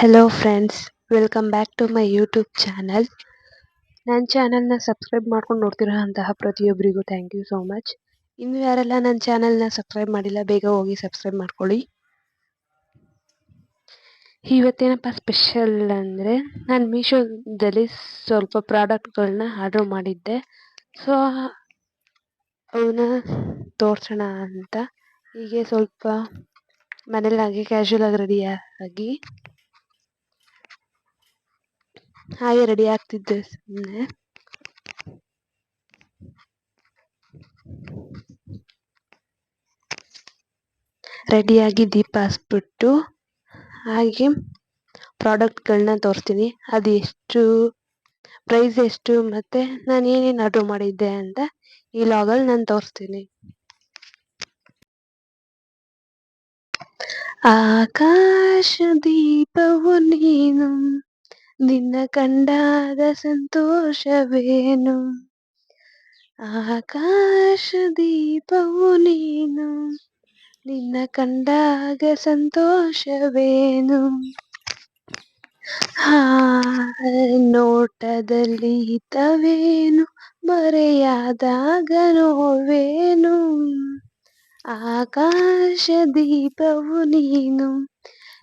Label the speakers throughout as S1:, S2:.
S1: Hello friends welcome back to my YouTube channel ನನ್ನ ಚಾನಲ್ನ subscribe ಮಾಡ್ಕೊಂಡು ನೋಡ್ತಿರೋ ಅಂತಹ ಪ್ರತಿಯೊಬ್ಬರಿಗೂ ಥ್ಯಾಂಕ್ ಯು ಸೋ ಮಚ್ ಇನ್ನು ಯಾರೆಲ್ಲ ನನ್ನ ಚಾನಲ್ನ ಸಬ್ಸ್ಕ್ರೈಬ್ ಮಾಡಿಲ್ಲ, ಬೇಗ ಹೋಗಿ ಸಬ್ಸ್ಕ್ರೈಬ್ ಮಾಡ್ಕೊಳ್ಳಿ. ಇವತ್ತೇನಪ್ಪ ಸ್ಪೆಷಲ್ ಅಂದರೆ, ನಾನು ಮೀಶೋದಲ್ಲಿ ಸ್ವಲ್ಪ ಪ್ರಾಡಕ್ಟ್ಗಳನ್ನ ಆರ್ಡ್ರ್ ಮಾಡಿದ್ದೆ. ಸೊ ಅವನ್ನ ತೋರ್ಸೋಣ ಅಂತ. ಹೀಗೆ ಸ್ವಲ್ಪ ಮನೇಲಾಗಿ ಕ್ಯಾಶುವಲ್ ಆಗಿ ರೆಡಿ ಹಾಗೆ ರೆಡಿ ಆಗ್ತಿದ್ದೆ. ಸುಮ್ಮನೆ ರೆಡಿಯಾಗಿ ದೀಪ ಹಚ್ಬಿಟ್ಟು ಹಾಗೆ ಪ್ರಾಡಕ್ಟ್ಗಳನ್ನ ತೋರಿಸ್ತೀನಿ. ಅದು ಎಷ್ಟು ಪ್ರೈಸ್ ಎಷ್ಟು ಮತ್ತೆ ನಾನು ಏನೇನು ಆರ್ಡರ್ ಮಾಡಿದ್ದೆ ಅಂತ ಈ ಲಾಗಲ್ಲಿ ನಾನು ತೋರಿಸ್ತೀನಿ. ಆಕಾಶ ದೀಪವು ನಿನ್ನ ಕಂಡಾಗ ಸಂತೋಷವೇನು? ಆಕಾಶ ದೀಪವು ನೀನು. ನಿನ್ನ ಕಂಡಾಗ ಸಂತೋಷವೇನು? ಹಾ ನೋಟದಲ್ಲಿ ಹಿತವೇನು? ಮರೆಯಾದಾಗ ನೋವೇನು? ಆಕಾಶ ದೀಪವು ನೀನು.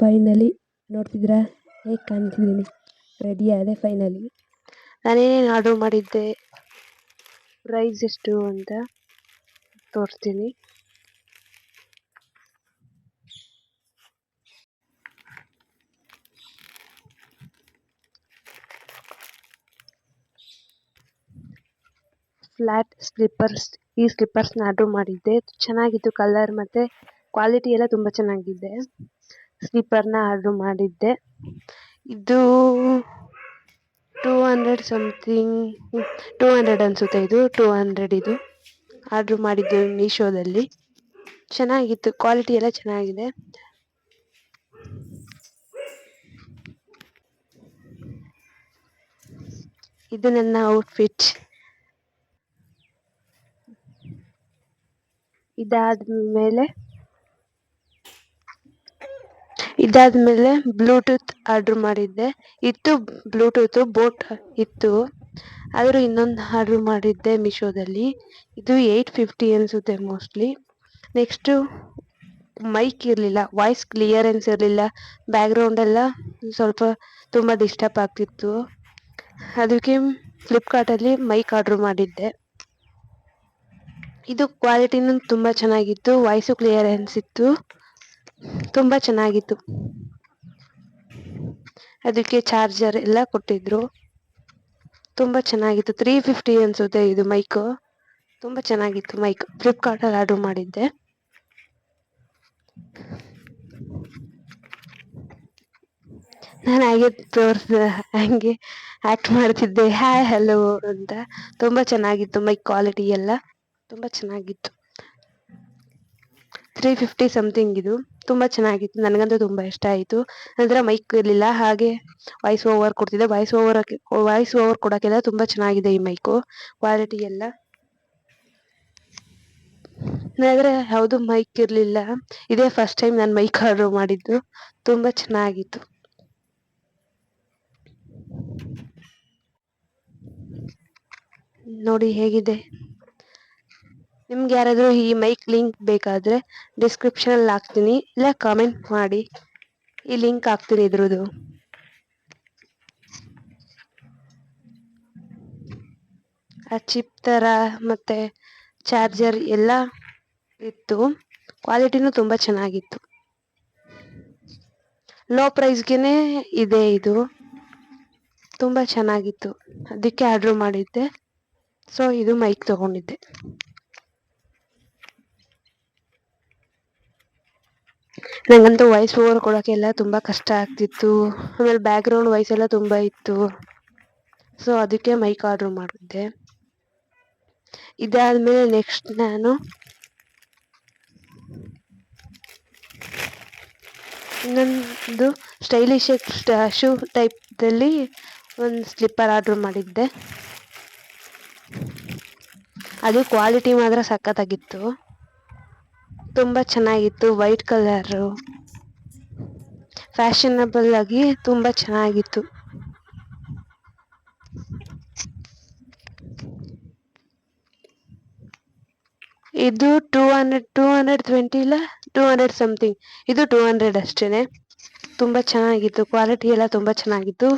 S1: ಫೈನಲಿ ನೋಡ್ತಿದ್ದೀರಾ? ಹೇಗೆ ಕಾಣ್ತಿದ್ದೀನಿ? ರೆಡಿ ಆದೆ ಫೈನಲಿ ನಾನೇನೇನು ಆರ್ಡರ್ ಮಾಡಿದ್ದೆ? ಪ್ರೈಸ್ ಎಷ್ಟು ಅಂತ ತೋರಿಸ್ತೀನಿ. ಫ್ಲ್ಯಾಟ್ ಸ್ಲಿಪ್ಪರ್ಸ್ ಈ ಸ್ಲಿಪ್ಪರ್ಸ್ನ ಆರ್ಡ್ರ್ ಮಾಡಿದ್ದೆ. ಚೆನ್ನಾಗಿತ್ತು ಕಲರ್ ಮತ್ತು ಕ್ವಾಲಿಟಿ ಎಲ್ಲ ತುಂಬ ಚೆನ್ನಾಗಿದೆ. ಸ್ಲಿಪ್ಪರ್ನ ಆರ್ಡ್ರ್ ಮಾಡಿದ್ದೆ. ಇದು two hundred something two hundred ಅನಿಸುತ್ತೆ ಇದು ಟೂ ಹಂಡ್ರೆಡ್ ಇದು. ಆರ್ಡ್ರ್ ಮಾಡಿದ್ದು ಮೀಶೋದಲ್ಲಿ ಚೆನ್ನಾಗಿತ್ತು, ಕ್ವಾಲಿಟಿ ಎಲ್ಲ ಚೆನ್ನಾಗಿದೆ. ಇದು ನನ್ನ ಔಟ್ಫಿಟ್ ಇದಾದ್ಮೇಲೆ ಇದಾದ್ಮೇಲೆ ಬ್ಲೂಟೂತ್ ಆರ್ಡ್ರ್ ಮಾಡಿದ್ದೆ. ಇತ್ತು ಬ್ಲೂಟೂತ್, ಬೋಟ್ ಇತ್ತು. ಆದರೂ ಇನ್ನೊಂದು ಆರ್ಡ್ರ್ ಮಾಡಿದ್ದೆ ಮೀಶೋದಲ್ಲಿ. ಇದು ಏಯ್ಟ್ ಫಿಫ್ಟಿ ಅನಿಸುತ್ತೆ ಮೋಸ್ಟ್ಲಿ. ನೆಕ್ಸ್ಟು ಮೈಕ್ ಇರಲಿಲ್ಲ, ವಾಯ್ಸ್ ಕ್ಲಿಯರೆನ್ಸ್ ಇರಲಿಲ್ಲ. ಬ್ಯಾಕ್ಗ್ರೌಂಡೆಲ್ಲ ಸ್ವಲ್ಪ ತುಂಬ ಡಿಸ್ಟರ್ಬ್ ಆಗ್ತಿತ್ತು. ಅದಕ್ಕೆ ಫ್ಲಿಪ್ಕಾರ್ಟಲ್ಲಿ ಮೈಕ್ ಆರ್ಡ್ರ್ ಮಾಡಿದ್ದೆ. ಇದು ಕ್ವಾಲಿಟಿನೂ ತುಂಬ ಚೆನ್ನಾಗಿತ್ತು, ವಾಯ್ಸು ಕ್ಲಿಯರೆನ್ಸ್ ಇತ್ತು. ತುಂಬ ಚೆನ್ನಾಗಿತ್ತು. ಅದಕ್ಕೆ ಚಾರ್ಜರ್ ಎಲ್ಲ ಕೊಟ್ಟಿದ್ರು. ತುಂಬ ಚೆನ್ನಾಗಿತ್ತು. ತ್ರೀ ಫಿಫ್ಟಿ ಅನ್ಸುತ್ತೆ ಇದು ಮೈಕು ತುಂಬ ಚೆನ್ನಾಗಿತ್ತು ಮೈಕ್ ಫ್ಲಿಪ್ಕಾರ್ಟಲ್ಲಿ ಆರ್ಡರ್ ಮಾಡಿದ್ದೆ. ನಾನು ಹಾಗೆ ತೋರ್ಸ ಹಾಗೆ ಆ್ಯಕ್ಟ್ ಮಾಡ್ತಿದ್ದೆ. ಹಾಯ್ ಹಲೋ ಅಂತ. ತುಂಬ ಚೆನ್ನಾಗಿತ್ತು ಮೈಕ್ ಕ್ವಾಲಿಟಿ ಎಲ್ಲ. ತುಂಬ ಚೆನ್ನಾಗಿತ್ತು. ತ್ರೀ ಫಿಫ್ಟಿ ಸಮಥಿಂಗ್ ಇದು. ತುಂಬಾ ಚೆನ್ನಾಗಿತ್ತು. ನನಗಂತೂ ತುಂಬಾ ಇಷ್ಟ ಆಯಿತು. ನಂತರ ಮೈಕ್ ಇರಲಿಲ್ಲ. ಹಾಗೆ ವಾಯ್ಸ್ ಓವರ್ ಕೊಡ್ತಿದ್ದೆ. ವಾಯ್ಸ್ ಓವರ್ ವಾಯ್ಸ್ ಓವರ್ ಕೊಡೋಕ್ಕೆಲ್ಲ ತುಂಬಾ ಚೆನ್ನಾಗಿದೆ ಈ ಮೈಕು ಕ್ವಾಲಿಟಿ ಎಲ್ಲ. ಆದರೆ ಯಾವುದು ಮೈಕ್ ಇರಲಿಲ್ಲ. ಇದೇ ಫಸ್ಟ್ ಟೈಮ್ ನಾನು ಮೈಕ್ ಆರ್ಡರ್ ಮಾಡಿದ್ದು. ತುಂಬ ಚೆನ್ನಾಗಿತ್ತು. ನೋಡಿ ಹೇಗಿದೆ. ನಿಮ್ಗೆ ಯಾರಾದರೂ ಈ ಮೈಕ್ ಲಿಂಕ್ ಬೇಕಾದರೆ ಡಿಸ್ಕ್ರಿಪ್ಷನಲ್ಲಿ ಹಾಕ್ತೀನಿ. ಇಲ್ಲ ಕಾಮೆಂಟ್ ಮಾಡಿ. ಈ ಲಿಂಕ್ ಹಾಕ್ತೀನಿ ಇದ್ರದ್ದು. ಆ ಚಿಪ್ ಥರ ಮತ್ತು ಚಾರ್ಜರ್ ಎಲ್ಲ ಇತ್ತು. ಕ್ವಾಲಿಟಿನೂ ತುಂಬ ಚೆನ್ನಾಗಿತ್ತು. ಲೋ ಪ್ರೈಸ್ಗೆ ಇದೆ ಇದು. ತುಂಬ ಚೆನ್ನಾಗಿತ್ತು. ಅದಕ್ಕೆ ಆರ್ಡ್ರ್ ಮಾಡಿದ್ದೆ. ಸೊ ಇದು ಮೈಕ್ ತಗೊಂಡಿದ್ದೆ. ನಂಗಂತೂ ವಾಯ್ಸ್ ಓವರ್ ಕೊಡೋಕ್ಕೆಲ್ಲ ತುಂಬ ಕಷ್ಟ ಆಗ್ತಿತ್ತು. ಆಮೇಲೆ ಬ್ಯಾಕ್ಗ್ರೌಂಡ್ ವಾಯ್ಸ್ ಎಲ್ಲ ತುಂಬ ಇತ್ತು. ಸೊ ಅದಕ್ಕೆ ಮೈಕ್ ಆರ್ಡ್ರ್ ಮಾಡಿದ್ದೆ. ಇದಾದಮೇಲೆ ನೆಕ್ಸ್ಟ್ ನಾನು ಇನ್ನೊಂದು ಸ್ಟೈಲಿಶ್ ಶೂ ಟೈಪ್ದಲ್ಲಿ ಒಂದು ಸ್ಲಿಪ್ಪರ್ ಆರ್ಡ್ರ್ ಮಾಡಿದ್ದೆ. ಅದು ಕ್ವಾಲಿಟಿ ಮಾತ್ರ ಸಖತ್ತಾಗಿತ್ತು. ತುಂಬ ಚೆನ್ನಾಗಿತ್ತು, ವೈಟ್ ಕಲರು. ಫ್ಯಾಷನಬಲ್ ಆಗಿ ತುಂಬ ಚೆನ್ನಾಗಿತ್ತು. ಇದು two hundred two hundred twenty ಇಲ್ಲ? ಟೂ ಹಂಡ್ರೆಡ್ ಸಮಥಿಂಗ್ ಇದು ಟೂ ಹಂಡ್ರೆಡ್ ಅಷ್ಟೇ ತುಂಬ ಚೆನ್ನಾಗಿತ್ತು. ಕ್ವಾಲಿಟಿ ಎಲ್ಲ ತುಂಬ ಚೆನ್ನಾಗಿತ್ತು.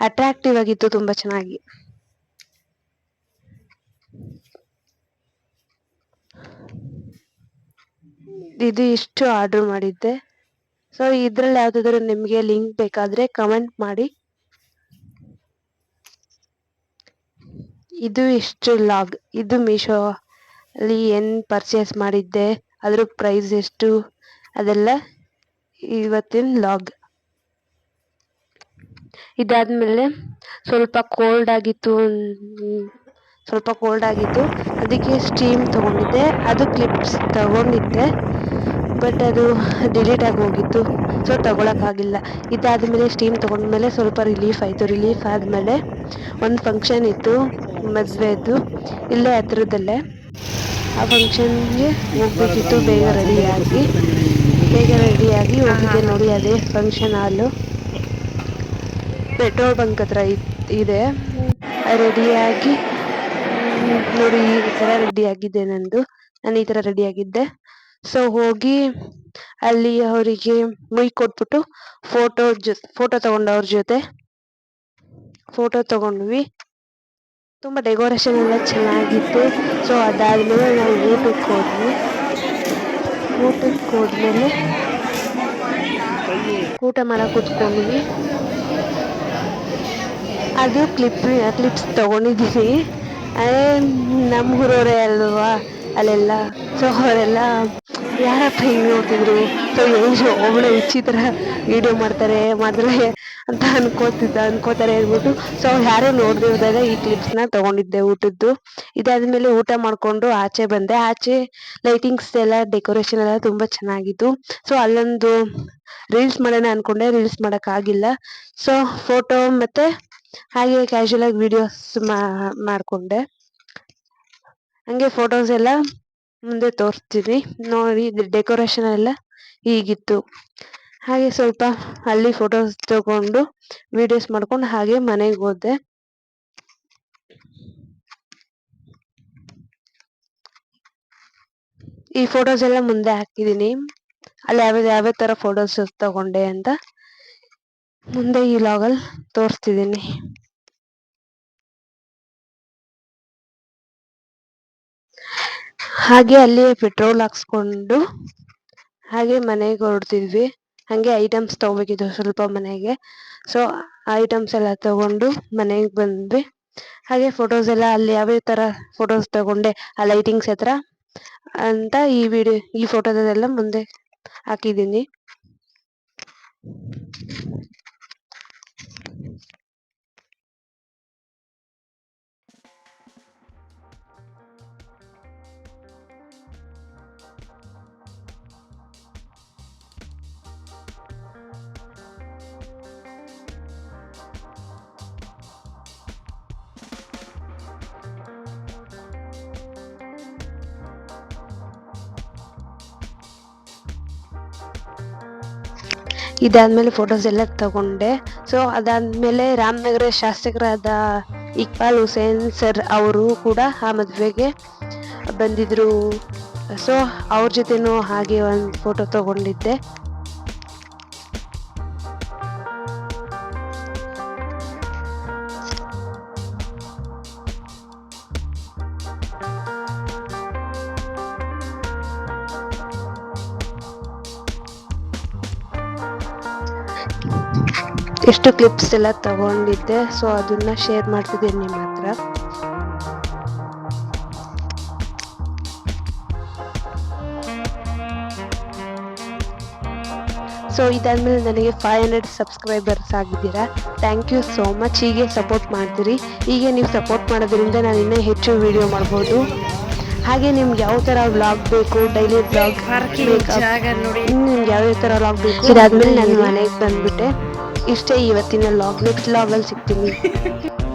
S1: ಅಟ್ರಾಕ್ಟಿವ್ ಆಗಿತ್ತು, ತುಂಬ ಚೆನ್ನಾಗಿ. ಇದು ಇಷ್ಟು ಆರ್ಡರ್ ಮಾಡಿದ್ದೆ. ಸೊ ಇದ್ರಲ್ಲಿ ಯಾವುದಾದ್ರು ನಿಮಗೆ ಲಿಂಕ್ ಬೇಕಾದರೆ ಕಮೆಂಟ್ ಮಾಡಿ. ಇದು ಇಷ್ಟು ಲಾಗ್ ಇದು ಮೀಶೋ ಅಲ್ಲಿ ಏನು ಪರ್ಚೇಸ್ ಮಾಡಿದ್ದೆ, ಅದ್ರ ಪ್ರೈಸ್ ಎಷ್ಟು, ಅದೆಲ್ಲ ಇವತ್ತಿನ ಲಾಗ್ ಇದಾದ್ಮೇಲೆ ಸ್ವಲ್ಪ ಕೋಲ್ಡ್ ಆಗಿತ್ತು ಸ್ವಲ್ಪ ಕೋಲ್ಡ್ ಆಗಿತ್ತು ಅದಕ್ಕೆ ಸ್ಟೀಮ್ ತೊಗೊಂಡಿದ್ದೆ. ಅದು ಕ್ಲಿಪ್ಸ್ ತಗೊಂಡಿದ್ದೆ. ಬಟ್ ಅದು ಡಿಲೀಟ್ ಆಗಿ ಹೋಗಿತ್ತು. ಸೊ ತೊಗೊಳಕ್ಕಾಗಿಲ್ಲ. ಇದಾದ ಮೇಲೆ ಸ್ಟೀಮ್ ತಗೊಂಡ್ಮೇಲೆ ಸ್ವಲ್ಪ ರಿಲೀಫ್ ಆಯಿತು. ರಿಲೀಫ್ ಆದಮೇಲೆ ಒಂದು ಫಂಕ್ಷನ್ ಇತ್ತು ಮದುವೆದು ಇಲ್ಲೇ ಹತ್ರದಲ್ಲೇ. ಆ ಫಂಕ್ಷನ್ಗೆ ಹೋಗ್ಬೇಕಿತ್ತು. ಬೇಗ ರೆಡಿಯಾಗಿ ಬೇಗ ರೆಡಿಯಾಗಿ ಹೋಗಿದ್ದೆ ನೋಡಿ ಅದೇ ಫಂಕ್ಷನ್ ಹಾಲು ಪೆಟ್ರೋಲ್ ಬಂಕ್ ಹತ್ರ ಇದೆ. ರೆಡಿಯಾಗಿ ನೋಡಿ, ಈ ತರ ರೆಡಿ ಆಗಿದ್ದೆ ನಂದು. ನಾನು ಈ ತರ ರೆಡಿ ಆಗಿದ್ದೆ. ಸೊ ಹೋಗಿ ಅಲ್ಲಿ ಅವರಿಗೆ ಮುಯ್ ಕೊಟ್ಬಿಟ್ಟು ಫೋಟೋ ಫೋಟೋ ತಗೊಂಡವ್ರ ಜೊತೆ. ಫೋಟೋ ತಗೊಂಡ್ವಿ. ತುಂಬ ಡೆಕೋರೇಷನ್ ಎಲ್ಲ ಚೆನ್ನಾಗಿತ್ತು. ಸೊ ಅದಾದ್ಮೇಲೆ ನಾವು ಊಟಕ್ಕೆ ಹೋದ್ವಿ. ಊಟಕ್ಕೆ ಹೋದ್ಮೇಲೆ ಊಟ ಮಾಡಕ್ಕೆ ಕೂತ್ಕೊಂಡ್ವಿ. ಅದು ಕ್ಲಿಪ್ ಕ್ಲಿಪ್ಸ್ ತಗೊಂಡಿದ್ದೀನಿ ಅದೇ ನಮ್ಮ ಊರವರೇ ಅಲ್ವಾ? ಅಲ್ಲೆಲ್ಲ ಸೊ ಅವರೆಲ್ಲ ಯಾರಪ್ಪ ಹಿಂಗೆ ನೋಡ್ತಿದ್ರು? ಸೊ ಏನು ಒಬ್ಬಳು ಹುಚ್ಚಿ ಥರ ವೀಡಿಯೋ ಮಾಡ್ತಾರೆ ಮಾಡಿದ್ರೆ ಅಂತ ಅನ್ಕೋತಿದ್ದ, ಅನ್ಕೋತಾರೆ ಅಂದ್ಬಿಟ್ಟು, ಸೊ, ಯಾರೋ ನೋಡದೆ ಹೋದಾಗ ಈ ಕ್ಲಿಪ್ಸ್ನ ತಗೊಂಡಿದ್ದೆ ಊಟದ್ದು. ಇದಾದ್ಮೇಲೆ ಊಟ ಮಾಡಿಕೊಂಡು ಆಚೆ ಬಂದೆ. ಆಚೆ ಲೈಟಿಂಗ್ಸ್ ಎಲ್ಲ ಡೆಕೋರೇಷನ್ ಎಲ್ಲ ತುಂಬ ಚೆನ್ನಾಗಿತ್ತು. ಸೊ, ಅಲ್ಲೊಂದು ರೀಲ್ಸ್ ಮಾಡೋಣ ಅನ್ಕೊಂಡೆ ರೀಲ್ಸ್ ಮಾಡೋಕ್ಕಾಗಿಲ್ಲ. ಸೊ ಫೋಟೋ ಮತ್ತು ಹಾಗೆ ಕ್ಯಾಶುಯಲ್ ಆಗಿ ವಿಡಿಯೋಸ್ ಮಾಡಿಕೊಂಡೆ. ಹಂಗೆ ಫೋಟೋಸ್ ಎಲ್ಲ ಮುಂದೆ ತೋರಿಸ್ತೀನಿ. ನೋಡಿ ಡೆಕೋರೇಷನ್ ಎಲ್ಲ ಹೀಗಿತ್ತು. ಹಾಗೆ ಸ್ವಲ್ಪ ಅಲ್ಲಿ ಫೋಟೋಸ್ ತಗೊಂಡು ವಿಡಿಯೋಸ್ ಮಾಡ್ಕೊಂಡು ಹಾಗೆ ಮನೆಗೆ ಹೋದೆ. ಈ ಫೋಟೋಸ್ ಎಲ್ಲ ಮುಂದೆ ಹಾಕಿದ್ದೀನಿ. ಅಲ್ಲಿ ಯಾವ್ಯಾವ ಯಾವ್ಯಾವ ಥರ ಫೋಟೋಸ್ ತಗೊಂಡೆ ಅಂತ. ಮುಂದೆ ಈ ಲಾಗಲ್ಲಿ ತೋರಿಸ್ತಿದ್ದೀನಿ ಹಾಗೆ ಅಲ್ಲಿ ಪೆಟ್ರೋಲ್ ಹಾಕ್ಸ್ಕೊಂಡು ಹಾಗೆ ಮನೆಗೆ ಹೊರಡ್ತಿದ್ವಿ. ಹಾಗೆ ಐಟಮ್ಸ್ ತಗೋಬೇಕಿತ್ತು ಸ್ವಲ್ಪ ಮನೆಗೆ. ಸೊ ಐಟಮ್ಸ್ ಎಲ್ಲ ತಗೊಂಡು ಮನೆಗೆ ಬಂದ್ವಿ. ಹಾಗೆ ಫೋಟೋಸ್ ಎಲ್ಲ ಅಲ್ಲಿ ಯಾವ್ಯಾವ ಥರ ಫೋಟೋಸ್ ತಗೊಂಡೆ, ಆ ಲೈಟಿಂಗ್ಸ್ ಹತ್ರ ಅಂತ ಈ ವಿಡಿಯೋ ಈ ಫೋಟೋದಲ್ಲೆಲ್ಲ ಮುಂದೆ ಹಾಕಿದ್ದೀನಿ. ಇದಾದ್ಮೇಲೆ ಫೋಟೋಸ್ ಎಲ್ಲ ತಗೊಂಡೆ. ಸೊ ಅದಾದ್ಮೇಲೆ ರಾಮನಗರ ಶಾಸಕರಾದ ಇಕ್ಬಾಲ್ ಹುಸೇನ್ ಸರ್ ಅವರು ಕೂಡ ಆ ಮದುವೆಗೆ ಬಂದಿದ್ರು. ಸೊ ಅವ್ರ ಜೊತೆನೂ ಹಾಗೆ ಒಂದು ಫೋಟೋ ತಗೊಂಡಿದ್ದೆ. ಎಷ್ಟು ಕ್ಲಿಪ್ಸ್ ಎಲ್ಲ ತಗೊಂಡಿದ್ದೆ ಸೊ ಅದನ್ನ ಶೇರ್ ಮಾಡ್ತಿದ್ದೀನಿ ನಿಮ್ಮ ಹತ್ರ. ಸೊ ಇದಾದ್ಮೇಲೆ ನನಗೆ ಫೈವ್ ಹಂಡ್ರೆಡ್ ಸಬ್ಸ್ಕ್ರೈಬರ್ಸ್ ಆಗಿದ್ದೀರಾ. ಥ್ಯಾಂಕ್ ಯು ಸೋ ಮಚ್ ಹೀಗೆ ಸಪೋರ್ಟ್ ಮಾಡ್ತೀರಿ. ಹೀಗೆ ನೀವು ಸಪೋರ್ಟ್ ಮಾಡೋದ್ರಿಂದ ನಾನು ಇನ್ನೂ ಹೆಚ್ಚು ವಿಡಿಯೋ ಮಾಡ್ಬೋದು. ಹಾಗೆ ನಿಮ್ಗೆ ಯಾವ ಥರ ವ್ಲಾಗ್ ಬೇಕು ಡೈಲಿ ವ್ಲಾಗ್ ನಿಮ್ಗೆ ಯಾವ್ಯಾವ ಥರ ವ್ಲಾಗ್ ಬೇಕು ಇದಾದ್ಮೇಲೆ ನಾನು ಮನೆಗೆ ಬಂದ್ಬಿಟ್ಟೆ. ಇಷ್ಟೇ ಇವತ್ತಿನ ಲಾಗ್ ನೆಕ್ಸ್ಟ್ ಲಾಗಲ್ಲಿ ಸಿಗ್ತೀನಿ.